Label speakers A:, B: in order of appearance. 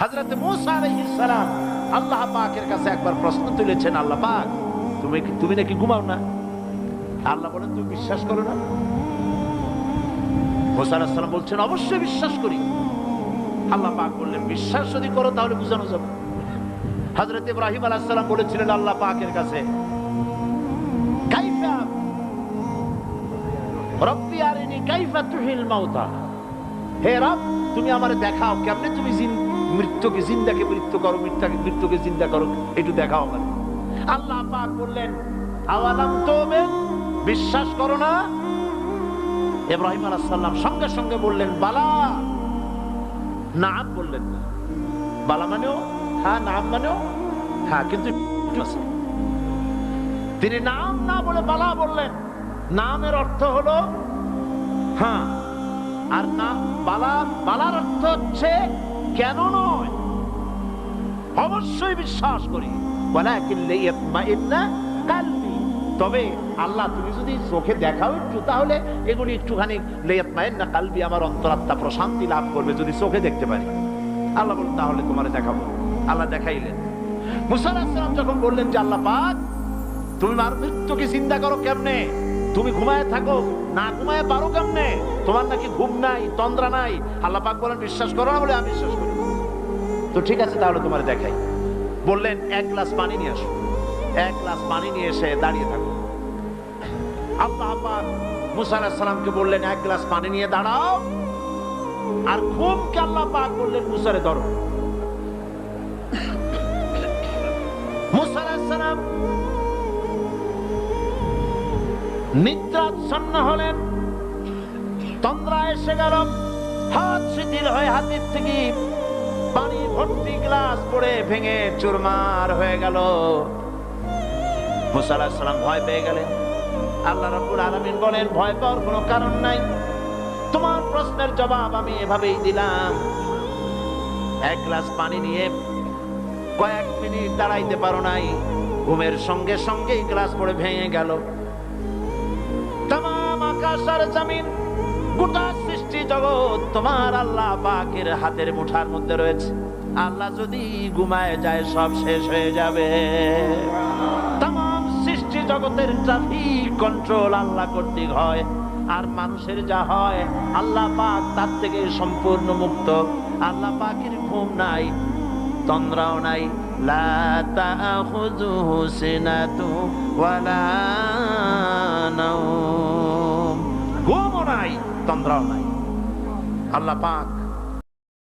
A: হযরত মুসা সালাম আল্লাহ পাকের কাছে একবার প্রশ্ন তুলেছেন, আল্লাহ পাক, তুমি তুমি নাকি ঘুমাও না? আল্লাহ বলেন, তুমি বিশ্বাস করো না? মুসা আলাইহিস বলছেন, অবশ্যই বিশ্বাস করি। আল্লাহ পাক বললেন, বিশ্বাস যদি করো, তাহলে বুঝানো যাবে। হযরত ইব্রাহিম আলাইহিস সালাম বলেছিলেন, আল্লাহ পাকের কাছে হে রব, তুমি আমারে দেখাও, কেমনে তুমি মৃত্যুকে জিন্দাকে মৃত্যু করো মৃত্যুকে মৃত্যুকে জিন্দা করো, একটু দেখাও আমারে আল্লাহ পাক বললেন, আওয়ালাম তোবে বিশ্বাস করো না? ইব্রাহিম আলাইহিস সালাম সঙ্গে সঙ্গে বললেন, বালা। নাম বললেন না বালা মানেও হ্যাঁ নাম মানেও হ্যাঁ কিন্তু তিনি নাম না বলে বালা বললেন। নামের অর্থ হলো হ্যাঁ আর না বালা, বালার অর্থ হচ্ছে কেন নয়? অবশ্যই বিশ্বাস করি। তবে আল্লাহ, তুমি যদি চোখে দেখাও একটু, তাহলে এগুলি একটুখানি না কালবি আমার অন্তরাত্মা প্রশান্তি লাভ করবে যদি চোখে দেখতে পারি। আল্লাহ বলুন, তাহলে তোমার দেখাবো। আল্লাহ দেখাইলেন। মুসা আলাইহিস যখন বললেন যে আল্লাহ পাক, তুমি মার মৃত্যুকে চিন্তা করো কেমনে? তুমি ঘুমায় থাকো। না ঘুমায় পারো কেমনে? তোমার নাকি ঘুম নাই, তন্দ্রা নাই। আল্লাহ পাক বলেন, বিশ্বাস করো না বলে আমি বিশ্বাস করি তো ঠিক আছে, তাহলে তোমার দেখাই। বললেন, এক গ্লাস পানি নিয়ে আসো। এক গ্লাস পানি নিয়ে এসে দাঁড়িয়ে থাকো। আল্লাহ পাক মুসা সালামকে বললেন, এক গ্লাস পানি নিয়ে দাঁড়াও। আর ঘুমকে আল্লাহ পাক বললেন, মুসারে ধরো। নিদ্রাচ্ছন্ন হলেন। তন্দ্রা এসে গেল। হাত শিথিল হয়ে হাতের থেকে পানি ভর্তি গ্লাস পড়ে ভেঙে চুরমার হয়ে গেল। মুসা আলাইহিস সালাম ভয় পেয়ে গেলেন। আল্লাহ রাব্বুল আলামিন বলেন, ভয় পাওয়ার কোনো কারণ নাই। তোমার প্রশ্নের জবাব আমি এভাবেই দিলাম। এক গ্লাস পানি নিয়ে কয়েক মিনিট দাঁড়াইতে পারো নাই। ঘুমের সঙ্গে সঙ্গে গ্লাস পড়ে ভেঙে গেল। আকাশ আর জমিন, গোটা সৃষ্টি জগৎ তোমার আল্লাহ পাকের হাতের মুঠার মধ্যে রয়েছে। আল্লাহ যদি ঘুমায় যায়, সব শেষ হয়ে যাবে। তাম সৃষ্টি জগতের ট্রাফিক কন্ট্রোল আল্লাহ কর্তৃক হয়। আর মানুষের যা হয়, আল্লাহ পাক তার থেকে সম্পূর্ণ মুক্ত। আল্লাহ পাকের ঘুম নাই, তন্দ্রাও নাই। লা তাখুযুহু সিনাতু ওয়ালা ঘুমও নাই তন্দ্রাও নাই। আল্লাহ পাক